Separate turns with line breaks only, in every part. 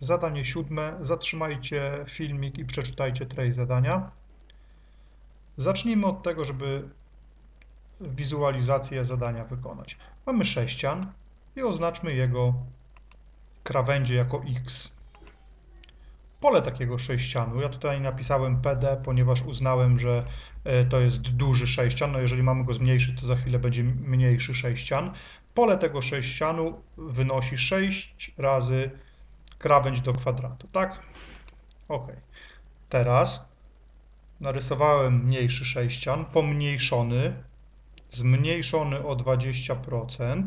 Zadanie siódme. Zatrzymajcie filmik i przeczytajcie treść zadania. Zacznijmy od tego, żeby wizualizację zadania wykonać. Mamy sześcian i oznaczmy jego krawędzie jako x. Pole takiego sześcianu, ja tutaj napisałem PD, ponieważ uznałem, że e, to jest duży sześcian, no jeżeli mamy go zmniejszyć, to za chwilę będzie mniejszy sześcian. Pole tego sześcianu wynosi 6 razy krawędź do kwadratu, tak? Ok. Teraz narysowałem mniejszy sześcian, pomniejszony, zmniejszony o 20%.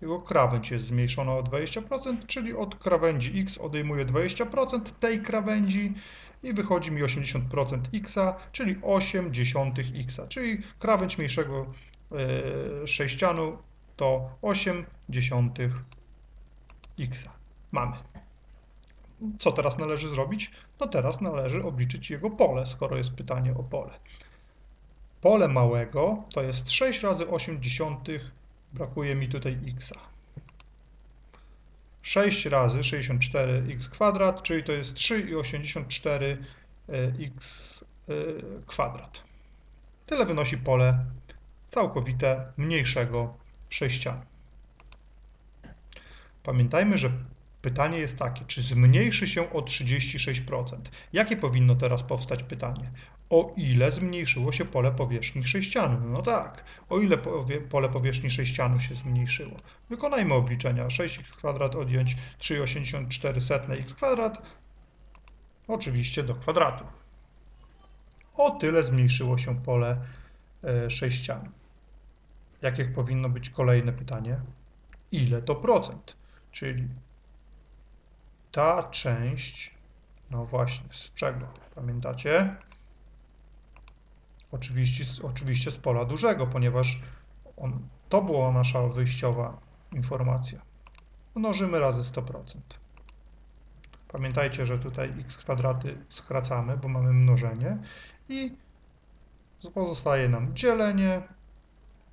Jego krawędź jest zmniejszona o 20%, czyli od krawędzi x odejmuję 20% tej krawędzi i wychodzi mi 80% x, czyli 8 dziesiątych x, czyli krawędź mniejszego yy, sześcianu to 8 dziesiątych x. Mamy. Co teraz należy zrobić? No teraz należy obliczyć jego pole, skoro jest pytanie o pole. Pole małego to jest 6 razy 8 dziesiątych, brakuje mi tutaj x. 6 razy 64x kwadrat, czyli to jest 3,84x e, kwadrat. Tyle wynosi pole całkowite mniejszego sześcianu. Pamiętajmy, że pytanie jest takie, czy zmniejszy się o 36%? Jakie powinno teraz powstać pytanie? O ile zmniejszyło się pole powierzchni sześcianu? No tak, o ile pole powierzchni sześcianu się zmniejszyło? Wykonajmy obliczenia. 6x kwadrat odjąć 3,84 x kwadrat, oczywiście do kwadratu. O tyle zmniejszyło się pole e, sześcianu. Jakie powinno być kolejne pytanie? Ile to procent? Czyli ta część, no właśnie, z czego? Pamiętacie? Oczywiście, oczywiście z pola dużego, ponieważ on, to była nasza wyjściowa informacja. Mnożymy razy 100%. Pamiętajcie, że tutaj x kwadraty skracamy, bo mamy mnożenie i pozostaje nam dzielenie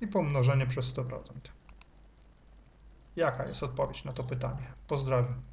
i pomnożenie przez 100%. Jaka jest odpowiedź na to pytanie? Pozdrawiam.